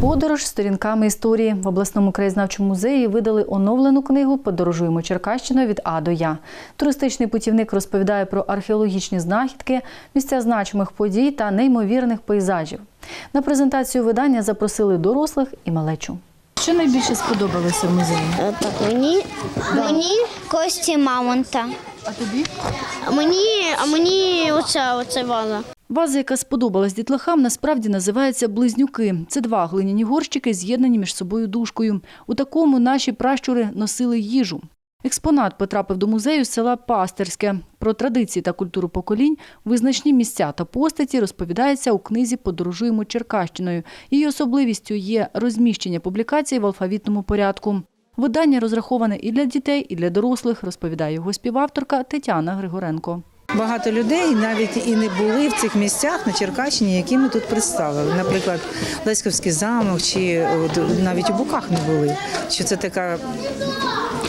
Подорож сторінками історії в обласному краєзнавчому музеї видали оновлену книгу Подорожуємо Черкащиною від А до Я. Туристичний путівник розповідає про археологічні знахідки, місця значимих подій та неймовірних пейзажів. На презентацію видання запросили дорослих і малечу. Що найбільше сподобалося в музеї? Е, Так, мені, мені кості мамонта. А тобі? А мені, а мені оце, оце ваза. Ваза, яка сподобалась дітлахам, насправді називається близнюки. Це два глиняні горщики, з'єднані між собою дужкою. У такому наші пращури носили їжу. Експонат потрапив до музею з села Пастерське. Про традиції та культуру поколінь, визначні місця та постаті розповідається у книзі Подорожуємо Черкащиною. Її особливістю є розміщення публікацій в алфавітному порядку. Видання розраховане і для дітей, і для дорослих, розповідає його співавторка Тетяна Григоренко. Багато людей навіть і не були в цих місцях на Черкащині, які ми тут представили. Наприклад, Леськовський замок чи навіть у Буках не були. Що це така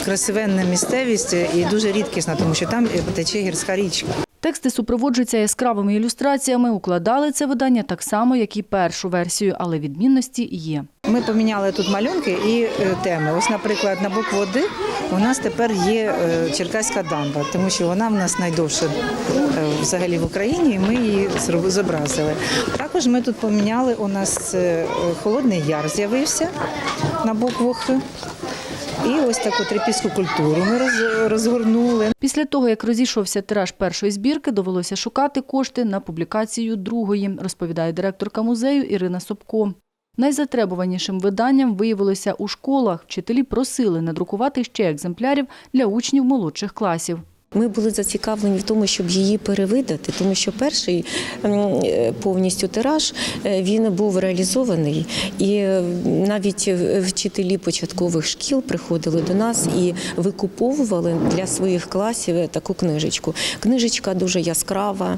красивенна місцевість і дуже рідкісна, тому що там тече гірська річка. Тексти супроводжуються яскравими ілюстраціями. Укладали це видання так само, як і першу версію, але відмінності є. Ми поміняли тут малюнки і е, теми. Ось, наприклад, на букву «Д» у нас тепер є е, Черкаська дамба, тому що вона в нас найдовша е, взагалі в Україні, і ми її зобразили. Також ми тут поміняли, у нас е, Холодний Яр з'явився на букву Х. І ось таку трипільську культуру ми роз- розгорнули. Після того, як розійшовся тираж першої збірки, довелося шукати кошти на публікацію другої, розповідає директорка музею Ірина Собко. Найзатребуванішим виданням виявилося у школах. Вчителі просили надрукувати ще екземплярів для учнів молодших класів. Ми були зацікавлені в тому, щоб її перевидати, тому що перший е, повністю тираж е, він був реалізований, і е, навіть вчителі початкових шкіл приходили до нас і викуповували для своїх класів таку книжечку. Книжечка дуже яскрава,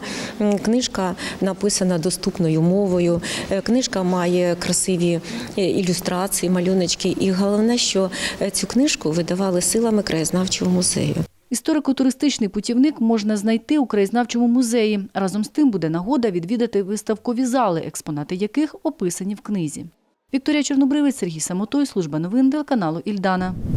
книжка написана доступною мовою. Книжка має красиві ілюстрації, малюночки. І головне, що цю книжку видавали силами краєзнавчого музею. Історико-туристичний путівник можна знайти у краєзнавчому музеї. Разом з тим буде нагода відвідати виставкові зали, експонати яких описані в книзі. Вікторія Чорнобривець, Сергій Самотой, служба новин телеканалу Ільдана.